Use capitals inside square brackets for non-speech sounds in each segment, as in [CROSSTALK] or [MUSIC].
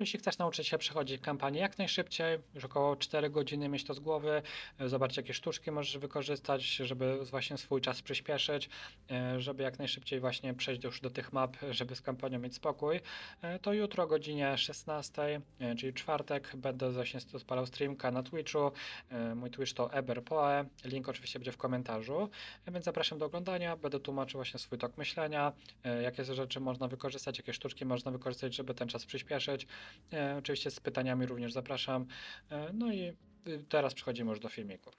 Jeśli chcesz nauczyć się przechodzić kampanię jak najszybciej, już około 4 godziny mieć to z głowy, e, zobacz jakie sztuczki możesz wykorzystać, żeby właśnie swój czas przyspieszyć, e, żeby jak najszybciej właśnie przejść już do tych map, żeby z kampanią mieć spokój, e, to jutro o godzinie 16, e, czyli czwartek, będę właśnie spalał streamka na Twitchu. Mój Twitch to eberpoe, link oczywiście będzie w komentarzu, więc zapraszam do oglądania, będę tłumaczył właśnie swój tok myślenia, jakie rzeczy można wykorzystać, jakie sztuczki można wykorzystać, żeby ten czas przyspieszyć. E, Oczywiście z pytaniami również zapraszam. E, No i y, teraz przechodzimy już do filmiku.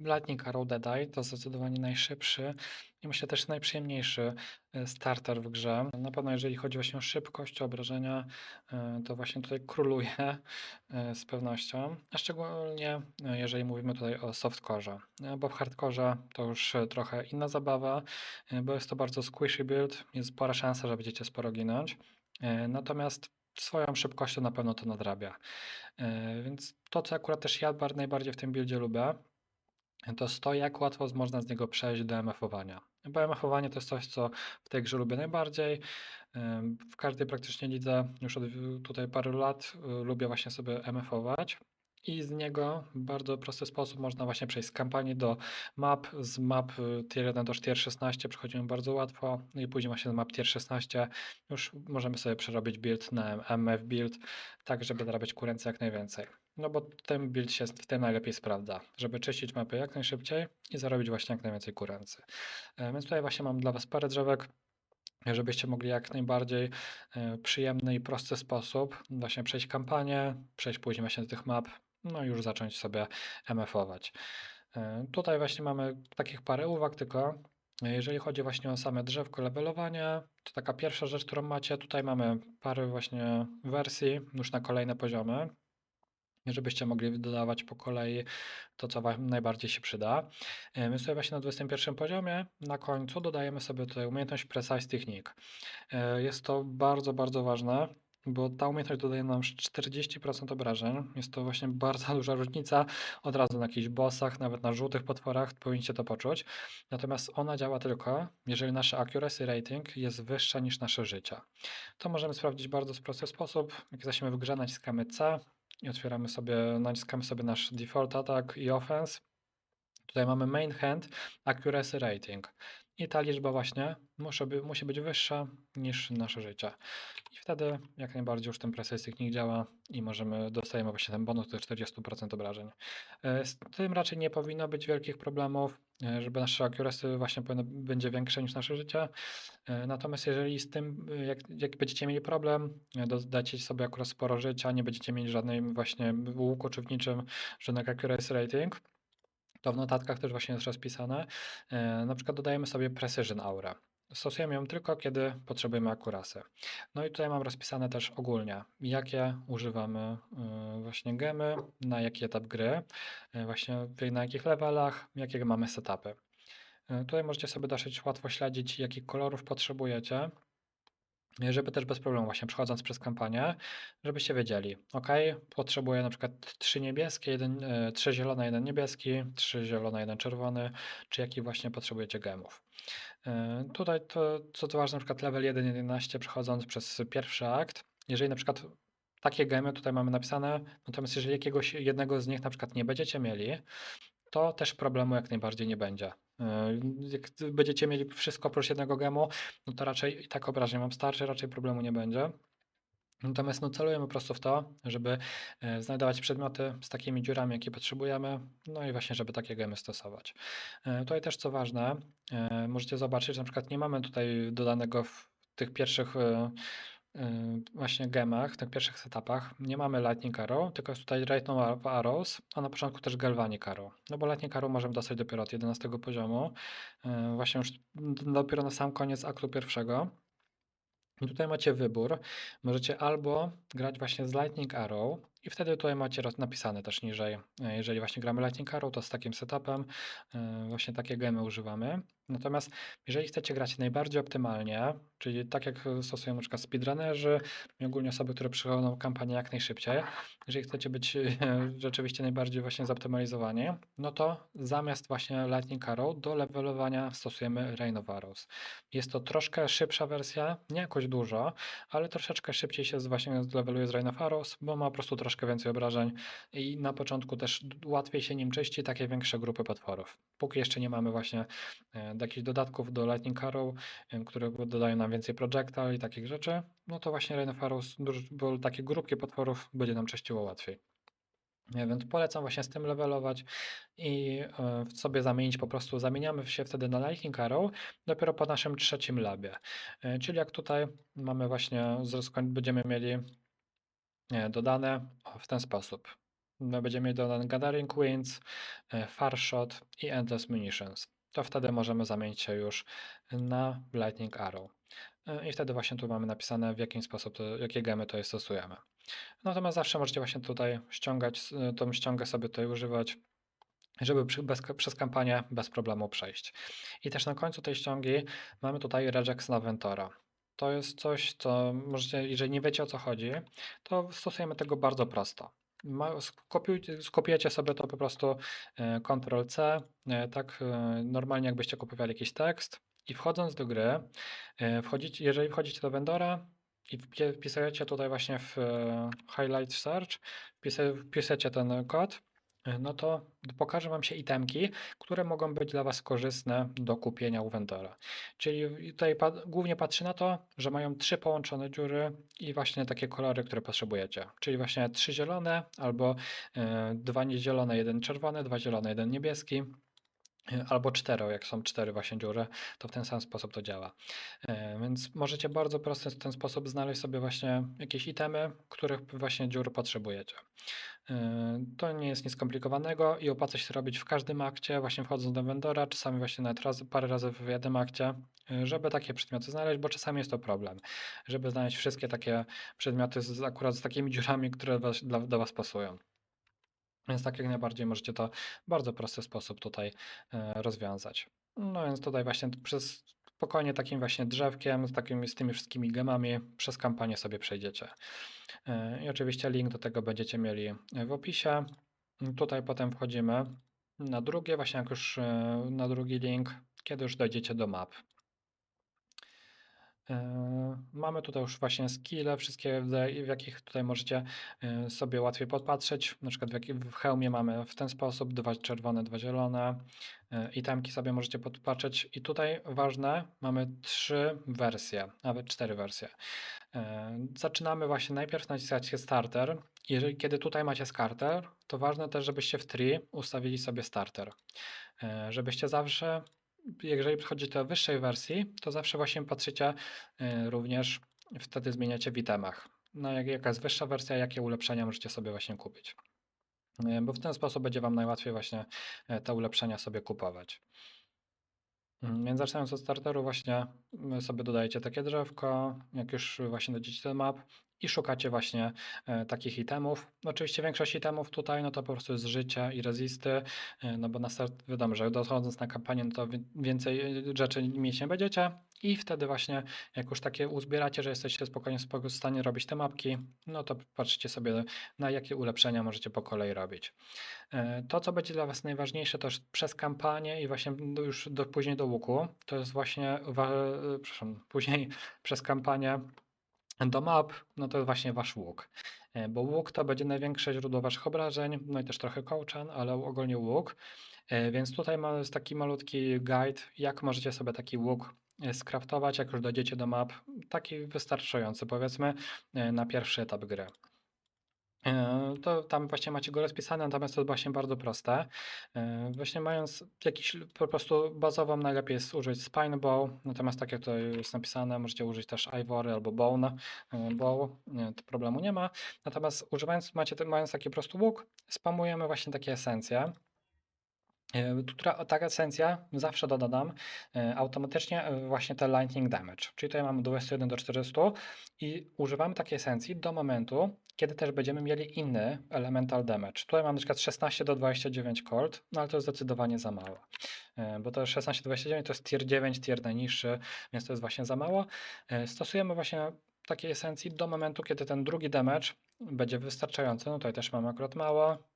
Lightning Arrow Dead to zdecydowanie najszybszy i myślę też najprzyjemniejszy e, starter w grze. Na pewno jeżeli chodzi właśnie o szybkość, obrażenia, to właśnie tutaj króluje z pewnością, a szczególnie jeżeli mówimy tutaj o softcore, bo w hardcore to już trochę inna zabawa, bo jest to bardzo squishy build, jest spora szansa, że będziecie sporo ginąć, natomiast swoją szybkością na pewno to nadrabia. E, Więc to, co akurat też ja bar- najbardziej w tym buildzie lubię, to jest to, jak łatwo można z niego przejść do MF-owania. Bo MF-owanie to jest coś, co w tej grze lubię najbardziej. Ym, W każdej praktycznie lidze już od tutaj paru lat y, lubię właśnie sobie MF-ować. I z niego w bardzo prosty sposób można właśnie przejść z kampanii do map. Z map y, tier 1 do tier 16 przechodzimy bardzo łatwo. I później właśnie z map tier 16 już możemy sobie przerobić build na MF build, tak żeby zarabiać kurencję jak najwięcej. No bo ten build się w tym najlepiej sprawdza, żeby czyścić mapy jak najszybciej i zarobić właśnie jak najwięcej kurency. E, Więc tutaj właśnie mam dla Was parę drzewek, żebyście mogli jak najbardziej e, przyjemny i prosty sposób właśnie przejść kampanię, przejść później właśnie do tych map, no już zacząć sobie MF-ować. E, Tutaj właśnie mamy takich parę uwag tylko. e, Jeżeli chodzi właśnie o same drzewko levelowania, to taka pierwsza rzecz, którą macie, tutaj mamy parę właśnie wersji już na kolejne poziomy żebyście mogli dodawać po kolei to, co Wam najbardziej się przyda. E, My sobie właśnie na 21 poziomie na końcu dodajemy sobie tutaj umiejętność Precise Technique. Jest to bardzo, bardzo ważne, bo ta umiejętność dodaje nam 40% obrażeń. Jest to właśnie bardzo [LAUGHS] duża różnica od razu na jakichś bossach, nawet na żółtych potworach, powinniście to poczuć. Natomiast ona działa tylko, jeżeli nasze accuracy rating jest wyższa niż nasze życia. To możemy sprawdzić w bardzo prosty sposób. Jak jesteśmy w grze, naciskamy C, i otwieramy sobie, naciskamy sobie nasz default attack i offense. Tutaj mamy main hand, accuracy rating. I ta liczba właśnie musi, by, musi być wyższa niż nasze życie. I wtedy jak najbardziej już ten technique działa i możemy, dostajemy właśnie ten bonus do 40% obrażeń. E, Z tym raczej nie powinno być wielkich problemów, e, żeby nasze accuracy właśnie powinno, będzie większe niż nasze życie. E, Natomiast jeżeli z tym, jak, jak będziecie mieli problem, e, dodacie sobie akurat sporo życia, nie będziecie mieli żadnej właśnie łuku czy w niczym żadnego accuracy rating, to w notatkach też właśnie jest rozpisane. E, Na przykład dodajemy sobie Precision Aura. Stosujemy ją tylko, kiedy potrzebujemy akurasy. No i tutaj mam rozpisane też ogólnie, jakie używamy e, właśnie gemy, na jaki etap gry, e, właśnie na jakich levelach, jakie mamy setupy. Tutaj możecie sobie dosyć łatwo śledzić, jakich kolorów potrzebujecie, żeby też bez problemu właśnie przechodząc przez kampanię, żebyście wiedzieli, ok, potrzebuję na przykład trzy niebieskie, jeden, e, trzy zielone, jeden niebieski, trzy zielone, jeden czerwony, czy jaki właśnie potrzebujecie gemów. E, Tutaj to, co to ważne, na przykład level 1.11 przechodząc przez pierwszy akt, jeżeli na przykład takie gemy tutaj mamy napisane, natomiast jeżeli jakiegoś jednego z nich na przykład nie będziecie mieli, to też problemu jak najbardziej nie będzie. E, Jak będziecie mieli wszystko oprócz jednego gemu, no to raczej i tak obrażeń wam starczy, raczej problemu nie będzie. Natomiast no, celujemy po prostu w to, żeby e, znajdować przedmioty z takimi dziurami, jakie potrzebujemy, no i właśnie, żeby takie gemy stosować. E, Tutaj też co ważne, e, możecie zobaczyć, że na przykład nie mamy tutaj dodanego w tych pierwszych właśnie gemach, tych pierwszych setupach, nie mamy Lightning Arrow, tylko jest tutaj Right No Arrows, a na początku też Galvanic Arrow. No bo Lightning Arrow możemy dostać dopiero od 11 poziomu, e, właśnie już dopiero na sam koniec aktu pierwszego. I tutaj macie wybór. Możecie albo grać właśnie z Lightning Arrow i wtedy tutaj macie napisane też niżej, e, jeżeli właśnie gramy Lightning Arrow, to z takim setupem właśnie takie gemy używamy. Natomiast jeżeli chcecie grać najbardziej optymalnie, czyli tak jak stosują przykład speedrunnerzy i ogólnie osoby, które przychodzą kampanię jak najszybciej, jeżeli chcecie być [LAUGHS] rzeczywiście najbardziej właśnie zoptymalizowani, no to zamiast właśnie Lightning Arrow do levelowania stosujemy Rain of Arrows. Jest to troszkę szybsza wersja, nie jakoś dużo, ale troszeczkę szybciej się właśnie leveluje z Rain of Arrows, bo ma po prostu troszkę więcej obrażeń i na początku też łatwiej się nim czyści takie większe grupy potworów. Póki jeszcze nie mamy właśnie e, jakichś dodatków do Lightning Arrow, które dodają nam więcej projectile i takich rzeczy, no to właśnie Rain of Arrows, bo takie grupki potworów będzie nam czyściło łatwiej. Nie, Więc polecam właśnie z tym levelować i e, sobie zamienić po prostu, zamieniamy się wtedy na Lightning Arrow dopiero po naszym trzecim labie. E, Czyli jak tutaj mamy właśnie, będziemy mieli e, dodane w ten sposób. No, Będziemy mieli dodane Gathering Winds, e, Far Shot i Endless Munitions. To wtedy możemy zamienić się już na Lightning Arrow. E, I wtedy właśnie tu mamy napisane w jakim sposób, to, jakie gemy to stosujemy. Natomiast zawsze możecie właśnie tutaj ściągać, s- tą ściągę sobie tutaj używać, żeby przy, bez, przez kampanię bez problemu przejść. I też na końcu tej ściągi mamy tutaj regex na Ventora. To jest coś, co możecie, jeżeli nie wiecie o co chodzi, to stosujemy tego bardzo prosto. Skopiujcie, skopiujecie sobie to po prostu e, Ctrl-C, e, tak e, normalnie jakbyście kopiowali jakiś tekst i wchodząc do gry, wchodzicie, jeżeli wchodzicie do Vendora i wpisujecie tutaj właśnie w Highlight Search, wpisujecie ten kod, no to pokażę Wam się itemki, które mogą być dla Was korzystne do kupienia u Vendora. Czyli tutaj pa głównie patrzy na to, że mają trzy połączone dziury i właśnie takie kolory, które potrzebujecie. Czyli właśnie trzy zielone albo e, dwa niezielone, jeden czerwony, dwa zielone, jeden niebieski. e, Albo cztero, jak są cztery właśnie dziury, to w ten sam sposób to działa. E, Więc możecie bardzo prosty w ten sposób znaleźć sobie właśnie jakieś itemy, których właśnie dziur potrzebujecie. E, To nie jest nic skomplikowanego i opłaca się robić w każdym akcie, właśnie wchodząc do vendora, czasami właśnie nawet parę razy w jednym akcie, e, żeby takie przedmioty znaleźć, bo czasami jest to problem, żeby znaleźć wszystkie takie przedmioty z, akurat z takimi dziurami, które was, dla, do Was pasują. Więc tak jak najbardziej możecie to w bardzo prosty sposób tutaj e, rozwiązać. No więc tutaj właśnie przez spokojnie takim właśnie drzewkiem, z, takimi, z tymi wszystkimi gemami przez kampanię sobie przejdziecie. E, I oczywiście link do tego będziecie mieli w opisie. Tutaj potem wchodzimy na drugie, właśnie jak już e, na drugi link, kiedy już dojdziecie do map. E, Mamy tutaj już właśnie skille, wszystkie, w jakich tutaj możecie e, sobie łatwiej podpatrzeć. Na przykład w, hełmie mamy w ten sposób, dwa czerwone, dwa zielone. E, Itemki sobie możecie podpatrzeć. I tutaj ważne, mamy trzy wersje, nawet cztery wersje. Zaczynamy właśnie najpierw naciskacie starter. Jeżeli kiedy tutaj macie starter, to ważne też, żebyście w tree ustawili sobie starter. Żebyście zawsze, jeżeli przychodzicie do wyższej wersji, to zawsze właśnie patrzycie e, również, wtedy zmieniacie w itemach. No jak, jaka jest wyższa wersja, jakie ulepszenia możecie sobie właśnie kupić. E, Bo w ten sposób będzie Wam najłatwiej właśnie e, te ulepszenia sobie kupować. Mhm, Więc zaczynając od starteru właśnie mm, sobie dodajecie takie drzewko, jak już właśnie dojdziecie do map i szukacie właśnie e, takich itemów. Oczywiście większość itemów tutaj no to po prostu jest życie i rezisty, e, no bo na start wiadomo, że dochodząc na kampanię no to więcej e, rzeczy mieć nie będziecie i wtedy właśnie jak już takie uzbieracie, że jesteście spokojnie spoko- w stanie robić te mapki, no to patrzcie sobie na jakie ulepszenia możecie po kolei robić. E, To, co będzie dla Was najważniejsze, to przez kampanię i właśnie już do, później do łuku, to jest właśnie, przepraszam, [LAUGHS] później przez kampanię do map, no to jest właśnie Wasz łuk. E, Bo łuk to będzie największe źródło Waszych obrażeń, no i też trochę kołczan, ale ogólnie łuk. E, Więc tutaj mamy taki malutki guide, jak możecie sobie taki łuk skraftować, jak już dojdziecie do map, taki wystarczający powiedzmy e, na pierwszy etap gry. E, To tam właśnie macie go rozpisane, natomiast to jest właśnie bardzo proste. E, Właśnie mając jakiś po prostu bazową, najlepiej jest użyć Spine Bow, natomiast tak jak tutaj jest napisane, możecie użyć też Ivory albo Bone Bow, to problemu nie ma. Natomiast używając, macie, mając taki po prostu łuk, spamujemy właśnie takie esencje. E, Która taka esencja zawsze doda nam e, automatycznie e, właśnie te lightning damage. Czyli tutaj mamy 21 do 400 i używamy takiej esencji do momentu, kiedy też będziemy mieli inny elemental damage. Tutaj mam na przykład 16 do 29 cold, no ale to jest zdecydowanie za mało. Bo to 16 do 29 to jest tier 9, tier najniższy, więc to jest właśnie za mało. Stosujemy właśnie takiej esencji do momentu, kiedy ten drugi damage będzie wystarczający. No tutaj też mamy akurat mało.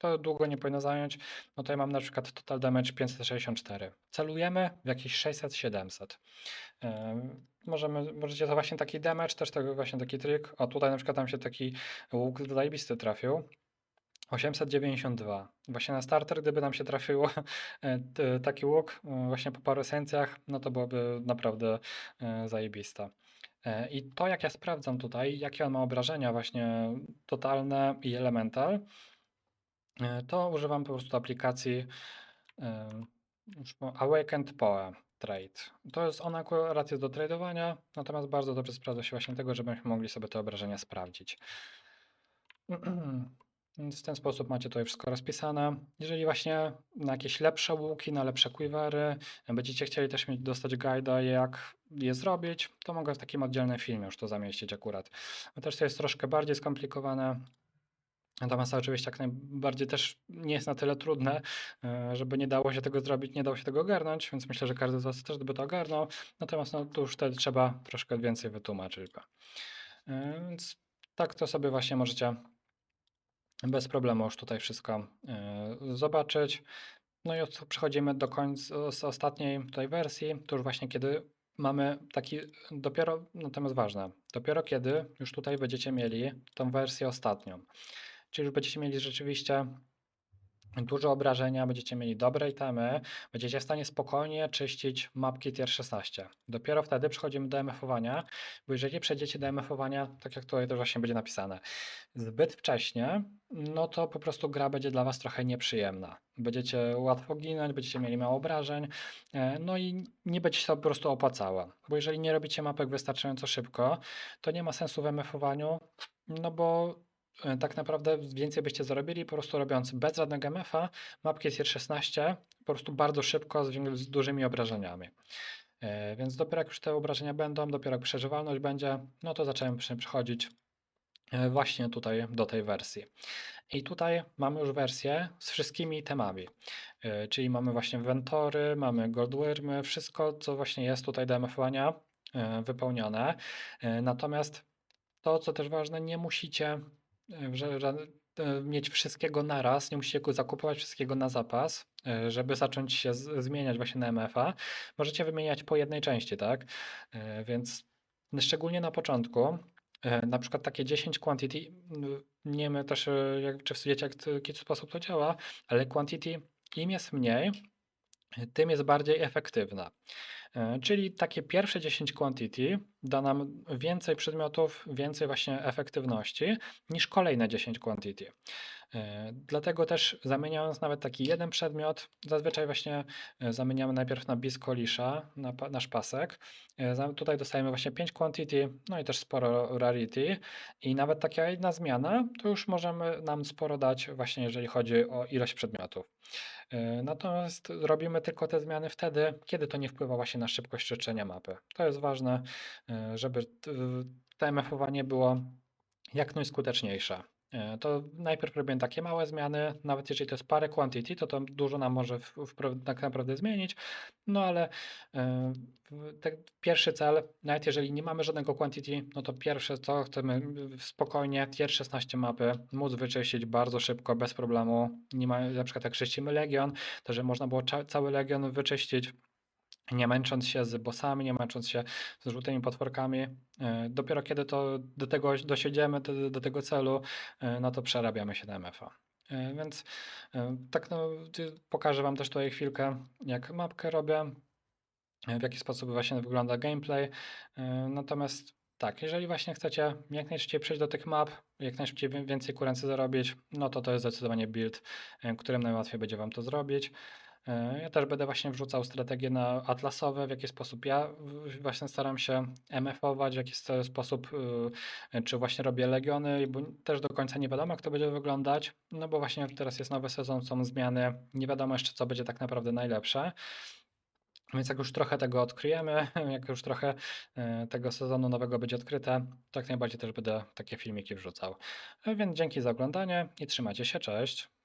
To długo nie powinno zająć. No tutaj mam na przykład total damage 564. Celujemy w jakieś 600-700. Em, Możemy, możecie to właśnie taki damage, też tego właśnie taki trik. O tutaj na przykład tam się taki łuk zajebisty trafił. 892. Właśnie na starter, gdyby nam się trafiło [LAUGHS] e, taki łuk e, właśnie po paru esencjach, no to byłoby naprawdę e, zajebista. I to jak ja sprawdzam tutaj, jakie on ma obrażenia właśnie totalne i elemental, to używam po prostu aplikacji e, Awakened Poe Trade. To jest ona akurat jest do tradowania, natomiast bardzo dobrze sprawdza się właśnie tego, żebyśmy mogli sobie te obrażenia sprawdzić. [CLEARS THROAT] W ten sposób macie tutaj wszystko rozpisane. Jeżeli właśnie na jakieś lepsze łuki, na lepsze quivery będziecie chcieli też mieć dostać guide'a jak je zrobić, to mogę w takim oddzielnym filmie już to zamieścić akurat. Bo też to jest troszkę bardziej skomplikowane. Natomiast oczywiście jak najbardziej też nie jest na tyle trudne, e, żeby nie dało się tego zrobić, nie dało się tego ogarnąć, więc myślę, że każdy z Was też by to ogarnął. Natomiast no, tu już wtedy trzeba troszkę więcej wytłumaczyć. E, Więc tak to sobie właśnie możecie bez problemu już tutaj wszystko e, zobaczyć. No i od- przechodzimy do końca z ostatniej tutaj wersji, to już właśnie kiedy mamy taki dopiero, natomiast ważne, dopiero kiedy już tutaj będziecie mieli tą wersję ostatnią. Czyli już będziecie mieli rzeczywiście duże obrażenia, będziecie mieli dobre itemy, będziecie w stanie spokojnie czyścić mapki tier 16. Dopiero wtedy przechodzimy do MF-owania, bo jeżeli przejdziecie do MF-owania, tak jak tutaj też właśnie będzie napisane, zbyt wcześnie, no to po prostu gra będzie dla Was trochę nieprzyjemna. Będziecie łatwo ginąć, będziecie mieli mało obrażeń, e, no i nie będzie się to po prostu opłacało. Bo jeżeli nie robicie mapek wystarczająco szybko, to nie ma sensu w MF-owaniu, no bo tak naprawdę więcej byście zarobili po prostu robiąc bez żadnego MF-a mapki tier 16 po prostu bardzo szybko z, z dużymi obrażeniami. E, Więc dopiero jak już te obrażenia będą, dopiero jak przeżywalność będzie, no to zacząłem przechodzić e, właśnie tutaj do tej wersji. I tutaj mamy już wersję z wszystkimi temami. E, Czyli mamy właśnie Ventory, mamy Goldwyrmy, wszystko co właśnie jest tutaj do MF-owania e, wypełnione. E, Natomiast to, co też ważne, nie musicie e, że, że, e, mieć wszystkiego naraz, nie musicie zakupować wszystkiego na zapas, e, żeby zacząć się z, zmieniać właśnie na MF-a. Możecie wymieniać po jednej części, tak? E, Więc szczególnie na początku, e, na przykład takie 10 quantity, nie wiemy też, e, jak, czy wiecie, jak, w jaki sposób to działa, ale quantity im jest mniej, tym jest bardziej efektywna. E, Czyli takie pierwsze 10 quantity da nam więcej przedmiotów, więcej właśnie efektywności niż kolejne 10 quantity. E, Dlatego też zamieniając nawet taki jeden przedmiot, zazwyczaj właśnie e, zamieniamy najpierw na Biscolisha, na nasz pasek. Tutaj dostajemy właśnie 5 quantity, no i też sporo rarity. I nawet taka jedna zmiana, to już możemy nam sporo dać właśnie jeżeli chodzi o ilość przedmiotów. E, Natomiast robimy tylko te zmiany wtedy, kiedy to nie wpływa właśnie na szybkość czyszczenia mapy. To jest ważne, e, żeby t- to MF-owanie było jak najskuteczniejsze. E, To najpierw robię takie małe zmiany, nawet jeżeli to jest parę quantity, to to dużo nam może w, w, tak naprawdę zmienić, no ale e, pierwszy cel, nawet jeżeli nie mamy żadnego quantity, no to pierwsze co chcemy spokojnie tier 16 mapy móc wyczyścić bardzo szybko, bez problemu. Nie ma, na przykład jak czyścimy Legion, to że można było cały Legion wyczyścić nie męcząc się z bossami, nie męcząc się z żółtymi potworkami. E, Dopiero kiedy to do tego dosiedzimy, do, do tego celu, e, no to przerabiamy się na MF-a. E, Więc tak no, pokażę Wam też tutaj chwilkę, jak mapkę robię, w jaki sposób właśnie wygląda gameplay. Natomiast tak, jeżeli właśnie chcecie jak najszybciej przejść do tych map, jak najszybciej więcej kurency zarobić, no to to jest zdecydowanie build, którym najłatwiej będzie Wam to zrobić. E, Ja też będę właśnie wrzucał strategie na atlasowe, w jaki sposób ja właśnie staram się MF-ować, w jaki sposób, y, czy właśnie robię legiony, bo też do końca nie wiadomo, jak to będzie wyglądać, no bo właśnie teraz jest nowy sezon, są zmiany, nie wiadomo jeszcze, co będzie tak naprawdę najlepsze. Więc jak już trochę tego odkryjemy, [LAUGHS] jak już trochę, e, tego sezonu nowego będzie odkryte, to jak najbardziej też będę takie filmiki wrzucał. E, więc dzięki za oglądanie i trzymajcie się, cześć.